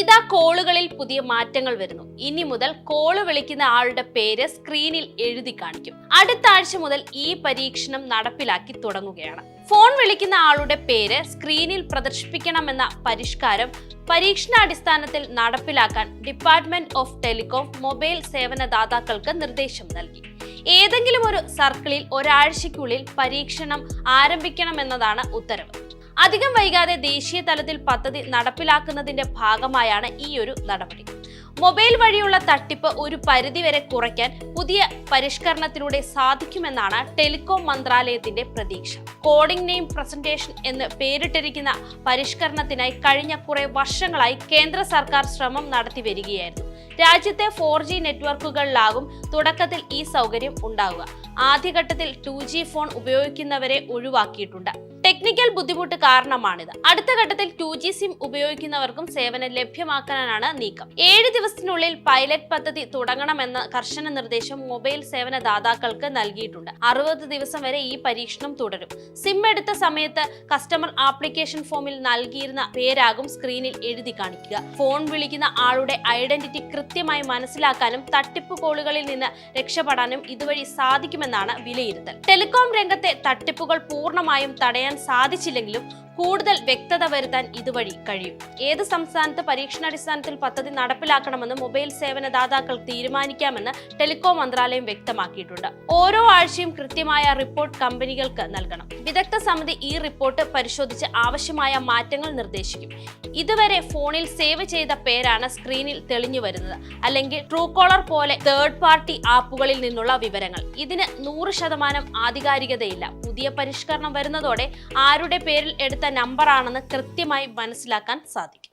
ഇതാ കോളുകളിൽ പുതിയ മാറ്റങ്ങൾ വരുന്നു. ഇനി മുതൽ കോൾ വിളിക്കുന്ന ആളുടെ പേര് സ്ക്രീനിൽ എഴുതി കാണിക്കും. അടുത്ത ആഴ്ച മുതൽ ഈ പരീക്ഷണം നടപ്പിലാക്കി തുടങ്ങുകയാണ്. ഫോൺ വിളിക്കുന്ന ആളുടെ പേര് സ്ക്രീനിൽ പ്രദർശിപ്പിക്കണമെന്ന പരിഷ്കാരം പരീക്ഷണാടിസ്ഥാനത്തിൽ നടപ്പിലാക്കാൻ ഡിപ്പാർട്ട്മെന്റ് ഓഫ് ടെലികോം മൊബൈൽ സേവനദാതാക്കൾക്ക് നിർദ്ദേശം നൽകി. ഏതെങ്കിലും ഒരു സർക്കിളിൽ ഒരാഴ്ചയ്ക്കുള്ളിൽ പരീക്ഷണം ആരംഭിക്കണമെന്നതാണ് ഉത്തരവ്. അധികം വൈകാതെ ദേശീയ തലത്തിൽ പദ്ധതി നടപ്പിലാക്കുന്നതിന്റെ ഭാഗമായാണ് ഈ ഒരു നടപടി. മൊബൈൽ വഴിയുള്ള തട്ടിപ്പ് ഒരു പരിധിവരെ കുറയ്ക്കാൻ പുതിയ പരിഷ്കരണത്തിലൂടെ സാധിക്കുമെന്നാണ് ടെലികോം മന്ത്രാലയത്തിന്റെ പ്രതീക്ഷ. കോഡിംഗ് നെയിം പ്രസന്റേഷൻ എന്ന് പേരിട്ടിരിക്കുന്ന പരിഷ്കരണത്തിനായി കഴിഞ്ഞ കുറെ വർഷങ്ങളായി കേന്ദ്ര സർക്കാർ ശ്രമം നടത്തി വരികയായിരുന്നു. രാജ്യത്തെ ഫോർ ജി നെറ്റ്വർക്കുകളിലാകും തുടക്കത്തിൽ ഈ സൗകര്യം ഉണ്ടാവുക. ആദ്യഘട്ടത്തിൽ ടു ജി ഫോൺ ഉപയോഗിക്കുന്നവരെ ഒഴിവാക്കിയിട്ടുണ്ട്. ടെക്നിക്കൽ ബുദ്ധിമുട്ട് കാരണമാണിത്. അടുത്ത ഘട്ടത്തിൽ ടു ജി സിം ഉപയോഗിക്കുന്നവർക്കും സേവനം ലഭ്യമാക്കാനാണ് നീക്കം. ഏഴ് ദിവസത്തിനുള്ളിൽ പൈലറ്റ് പദ്ധതി തുടങ്ങണമെന്ന കർശന നിർദ്ദേശം മൊബൈൽ സേവന ദാതാക്കൾക്ക് നൽകിയിട്ടുണ്ട്. അറുപത് ദിവസം വരെ ഈ പരീക്ഷണം തുടരും. സിം എടുത്ത സമയത്ത് കസ്റ്റമർ ആപ്ലിക്കേഷൻ ഫോമിൽ നൽകിയിരുന്ന പേരാകും സ്ക്രീനിൽ എഴുതി കാണിക്കുക. ഫോൺ വിളിക്കുന്ന ആളുടെ ഐഡന്റിറ്റി കൃത്യമായി മനസ്സിലാക്കാനും തട്ടിപ്പ് കോളുകളിൽ നിന്ന് രക്ഷപ്പെടാനും ഇതുവഴി സാധിക്കുമെന്നാണ് വിലയിരുത്തൽ. ടെലികോം രംഗത്തെ തട്ടിപ്പുകൾ പൂർണമായും തടയാൻ സാധിച്ചില്ലെങ്കിലും കൂടുതൽ വ്യക്തത വരുത്താൻ ഇതുവഴി കഴിയും. ഏത് സംസ്ഥാനത്ത് പരീക്ഷണാടിസ്ഥാനത്തിൽ പദ്ധതി നടപ്പിലാക്കണമെന്ന് മൊബൈൽ സേവന ദാതാക്കൾ തീരുമാനിക്കാമെന്ന് ടെലികോം മന്ത്രാലയം വ്യക്തമാക്കിയിട്ടുണ്ട്. ഓരോ ആഴ്ചയും കൃത്യമായ റിപ്പോർട്ട് കമ്പനികൾക്ക് നൽകണം. വിദഗ്ധ സമിതി ഈ റിപ്പോർട്ട് പരിശോധിച്ച് ആവശ്യമായ മാറ്റങ്ങൾ നിർദ്ദേശിക്കും. ഇതുവരെ ഫോണിൽ സേവ് ചെയ്ത പേരാണ് സ്ക്രീനിൽ തെളിഞ്ഞു വരുന്നത്. അല്ലെങ്കിൽ ട്രൂ കോളർ പോലെ തേർഡ് പാർട്ടി ആപ്പുകളിൽ നിന്നുള്ള വിവരങ്ങൾ. ഇതിന് നൂറ് ശതമാനം ആധികാരികതയില്ല. പുതിയ പരിഷ്കരണം വരുന്നതോടെ ആരുടെ പേരിൽ എടുത്ത നമ്പറാണെന്ന് കൃത്യമായി മനസ്സിലാക്കാൻ സാധിക്കും.